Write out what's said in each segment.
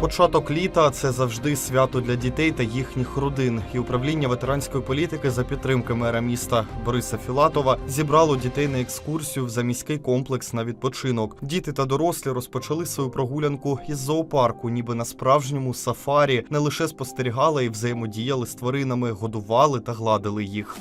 Початок літа це завжди свято для дітей та їхніх родин. І управління ветеранської політики за підтримки мера міста Бориса Філатова зібрало дітей на екскурсію в заміський комплекс на відпочинок. Діти та дорослі розпочали свою прогулянку із зоопарку, ніби на справжньому сафарі, не лише спостерігали і взаємодіяли з тваринами, годували та гладили їх.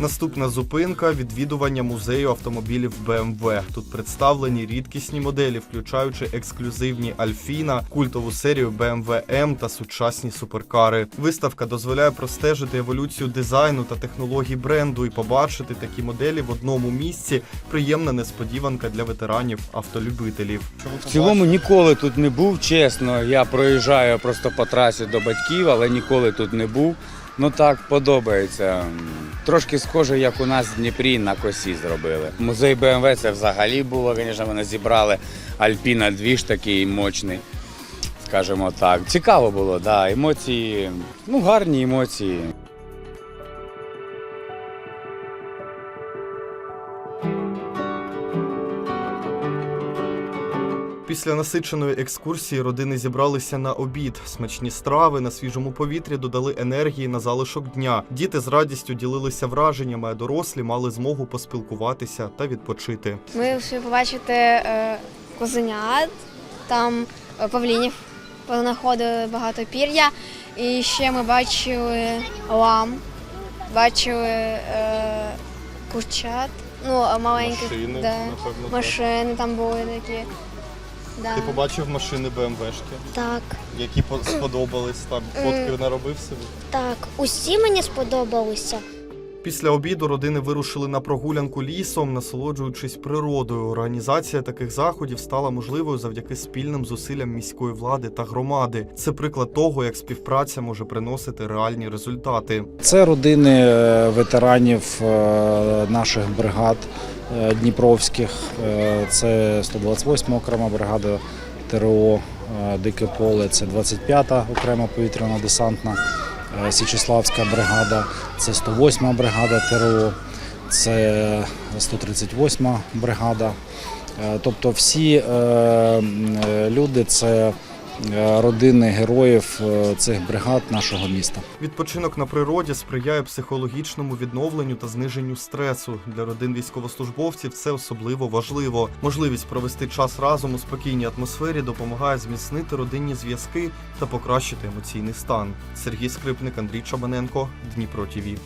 Наступна зупинка відвідування музею автомобілів BMW. Тут представлені рідкісні моделі, включаючи ексклюзивні Альфіна, культову серію BMW M та сучасні суперкари. Виставка дозволяє простежити еволюцію дизайну та технологій бренду і побачити такі моделі в одному місці. Приємна несподіванка для ветеранів автолюбителів. В цілому ніколи тут не був, чесно. Я проїжджаю просто по трасі до батьків, але ніколи тут не був. Ну так, подобається. Трошки схоже, як у нас в Дніпрі на косі зробили. Музей БМВ це взагалі було, звісно, вони зібрали. Альпіна двіж такий мощний, скажімо так. Цікаво було, да. Емоції, ну гарні емоції. Після насиченої екскурсії родини зібралися на обід. Смачні страви на свіжому повітрі додали енергії на залишок дня. Діти з радістю ділилися враженнями, а дорослі мали змогу поспілкуватися та відпочити. Ми встигли побачити е, козенят, там е, павлінів понаходили багато пір'я. І ще ми бачили лам, бачили е, курчат, ну, а маленьких Машини, да, напевно, машини там були такі. Да. Ти побачив машини БМВшки, Так, які по- сподобались там. Фотки наробив собі. так. Усі мені сподобалися. Після обіду родини вирушили на прогулянку лісом, насолоджуючись природою. Організація таких заходів стала можливою завдяки спільним зусиллям міської влади та громади. Це приклад того, як співпраця може приносити реальні результати. Це родини е, ветеранів е, наших бригад дніпровських. Е, Це 128 окрема бригада ТРО е, Дике поле, це 25-та окрема повітряна десантна е, Січеславська бригада, це 108 бригада ТРО, це 138 бригада. Е, Тобто всі е, е, люди це е, родини героїв е, цих бригад нашого міста. Відпочинок на природі сприяє психологічному відновленню та зниженню стресу. Для родин військовослужбовців це особливо важливо. Можливість провести час разом у спокійній атмосфері допомагає зміцнити родинні зв'язки та покращити емоційний стан. Сергій Скрипник, Андрій Чабаненко, Дніпро ТІВІ.